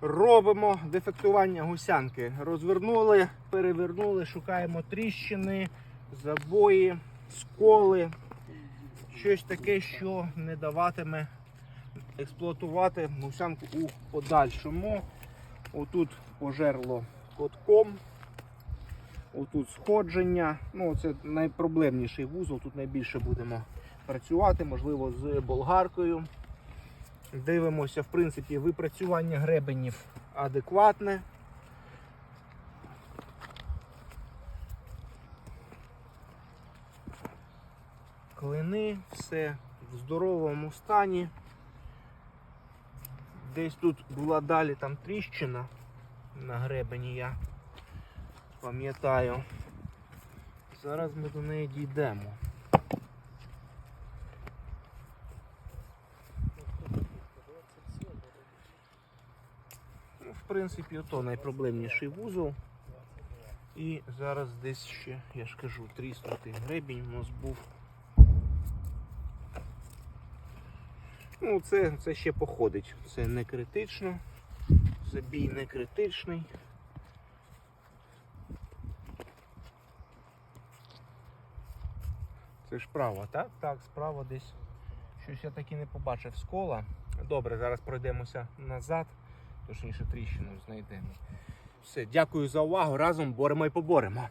Робимо дефектування гусянки. Розвернули, перевернули, шукаємо тріщини, забої, сколи. Щось таке, що не даватиме експлуатувати гусянку у подальшому. Отут пожерло котком. Отут сходження. Ну, це найпроблемніший вузол. Тут найбільше будемо працювати, можливо, з болгаркою. Дивимося, в принципі, випрацювання гребенів адекватне. Клини, все в здоровому стані. Десь тут була далі там тріщина на гребені, я пам'ятаю. Зараз ми до неї дійдемо. В принципі, ото найпроблемніший вузол. І зараз десь ще, я ж кажу, тріснутий гребінь у нас був. Ну, це, це ще походить. Це не критично. Забій не критичний. Це ж право, так? Так, справа десь. Щось я таки не побачив скола. Добре, зараз пройдемося назад, точніше тріщину знайдемо. Все, дякую за увагу. Разом боремо і поборемо.